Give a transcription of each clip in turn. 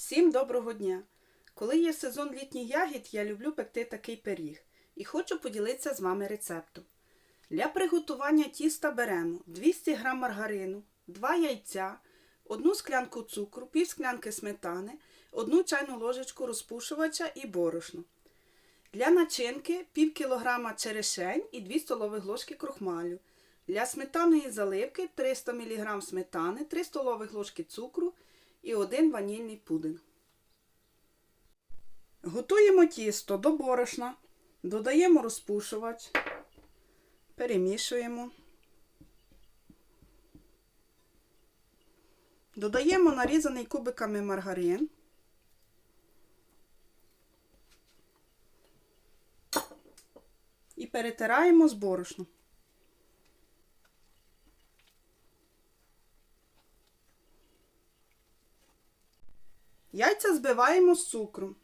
Всім доброго дня! Коли є сезон літніх ягід, я люблю пекти такий пиріг і хочу поділитися з вами рецептом. Для приготування тіста беремо 200 г маргарину, 2 яйця, 1 склянку цукру, пів склянки сметани, 1 чайну ложечку розпушувача і борошно. Для начинки пів кілограма черешень і 2 столових ложки крохмалю. Для сметаної заливки 300 мг сметани, 3 столових ложки цукру і 1 ванільний пудинг. Готуємо тісто до борошна, додаємо розпушувач, перемішуємо. Додаємо нарізаний кубиками маргарин. І перетираємо з борошном. Яйця збиваємо з цукром.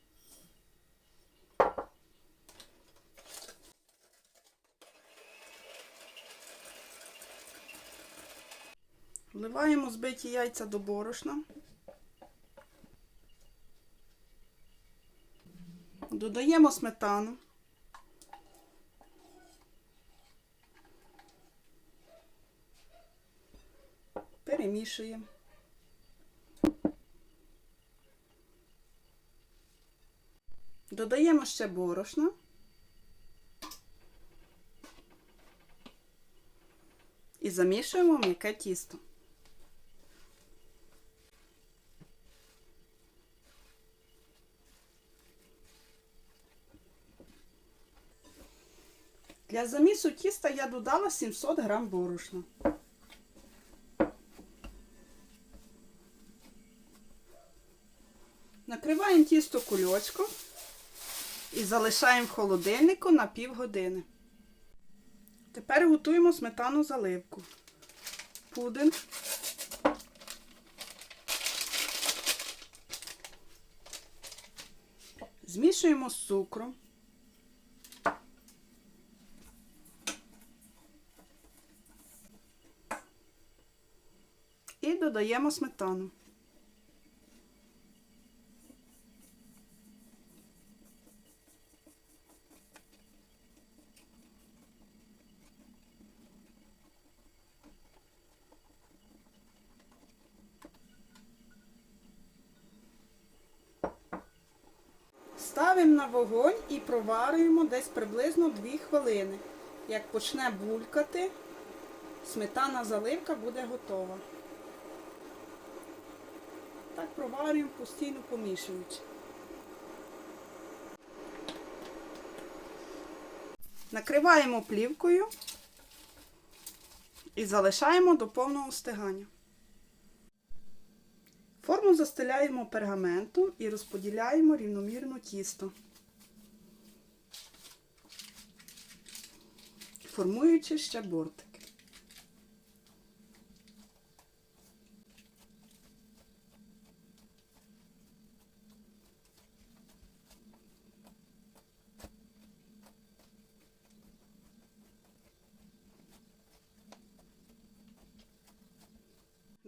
Вливаємо збиті яйця до борошна. Додаємо сметану. Перемішуємо. Додаємо ще борошно. І замішуємо м'яке тісто. Для замісу тіста я додала 700 г борошна. Накриваємо тісто кульочком і залишаємо в холодильнику на півгодини. Тепер готуємо сметану заливку. Пудинг. Змішуємо з цукром. І додаємо сметану. Ставимо на вогонь і проварюємо десь приблизно 2 хвилини. Як почне булькати, сметана заливка буде готова. Так проварюємо постійно помішуючи. Накриваємо плівкою і залишаємо до повного стигання. Форму застеляємо пергаментом і розподіляємо рівномірно тісто, формуючи ще бортики.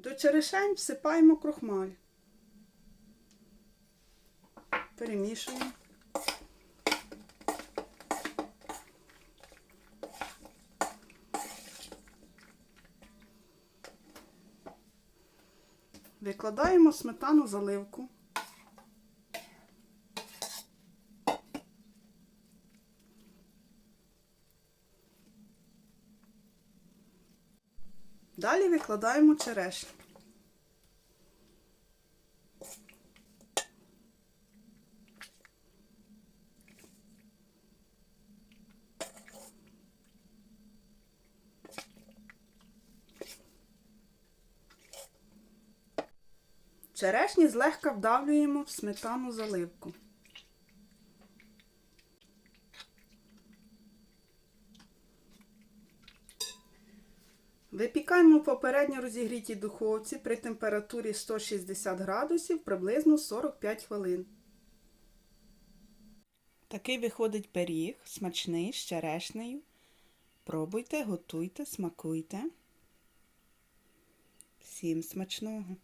До черешень всипаємо крохмаль. Перемішуємо. Викладаємо сметану заливку. Далі викладаємо черешню. Черешні злегка вдавлюємо в сметану заливку. Випікаємо в попередньо розігрітій духовці при температурі 160 градусів приблизно 45 хвилин. Такий виходить пиріг, смачний, з черешнею. Пробуйте, готуйте, смакуйте. Всім смачного!